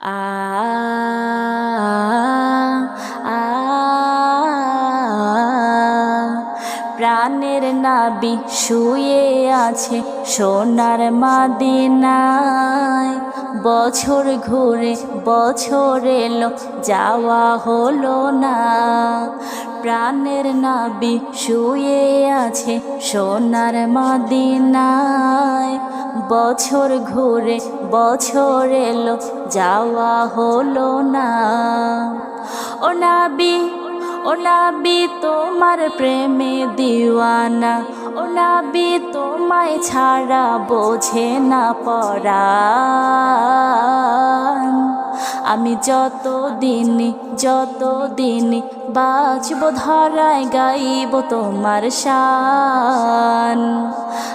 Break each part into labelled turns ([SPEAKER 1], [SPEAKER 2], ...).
[SPEAKER 1] আ প্রাণের নাবি শুয়ে আছে সোনার মাদিনায়। বছর ঘুরে বছর এলো, যাওয়া হলো না। প্রাণের নাবি শুয়ে আছে সোনার মাদিনায়। বছর ঘুরে বছর এলো, যাওয়া হলো না। ও নাবি ও নাবি, তোমার প্রেমে দিওয়ানা। ও নাবি, তোমায় ছাড়া বোঝে না পরাণ। আমি যত দিন যত দিন বাঁচব, ধরায় গাইব তোমার শান।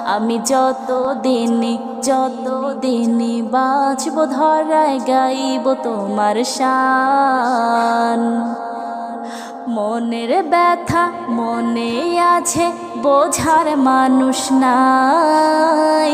[SPEAKER 1] আমি যত দিন যত দিন বাঁচব, ধরায় গাইব তোমার শান। মনের ব্যথা মনে আছে, বোঝার মানুষ নাই।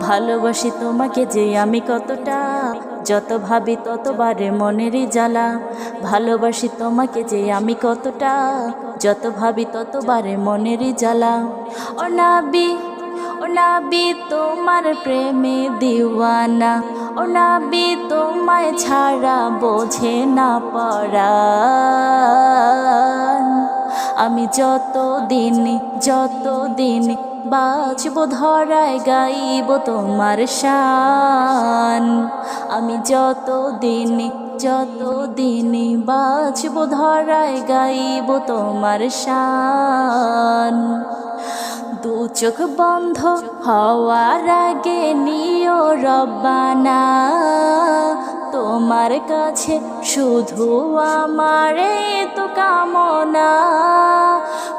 [SPEAKER 1] ভালোবাসি তোমাকে যে আমি কতটা। যত ভাবি ততবারে মনেরই জ্বালা। ভালোবাসি তোমাকে যে আমি কতটা। যত ভাবি ততবারে মনেরই জ্বালা। ও নাবি ও নাবি তোমার প্রেমে দিওয়ানা। ও নাবি তোমায় ছাড়া বোঝে না পরাণ। আমি যত দিন যত দিন বাঁচব ধরায় গাইব তোমার শান। আমি যত দিন যত দিন বাঁচব ধরায় গাইব তোমার শান। দু চোখ বন্ধ হওয়ার আগে নিও রব্বানা। তোমার কাছে শুধু আমার তো কামনা।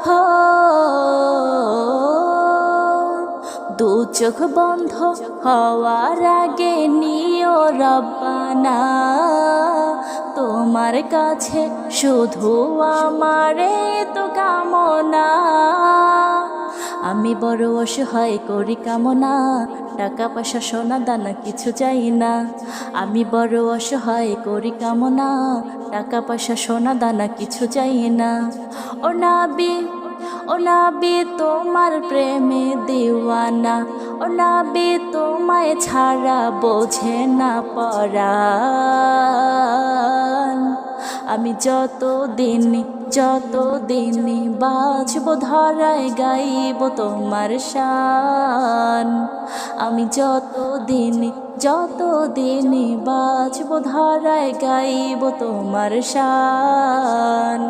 [SPEAKER 1] হো চোখ বন্ধ হওয়ার আগে নিও রব্বানা। তোমার কাছে শুধু আমারে তো কামনা। আমি বড় অসহায়, করি কামনা। টাকা পয়সা, সোনা, দানা কিছু চাই না। আমি বড় অসহায়, করি কামনা। টাকা পয়সা, সোনা, দানা কিছু চাই না। ও নাবি ও তোমার প্রেমে দিওয়ানা ও নাবি তোমায় ছাড়া বোঝে না পরাণ। আমি যত দিন যত দিন বাঁচব ধরায় গাইব তোমার শান। আমি যত দিন যত দিন বাঁচব ধরায় গাইব তোমার শান।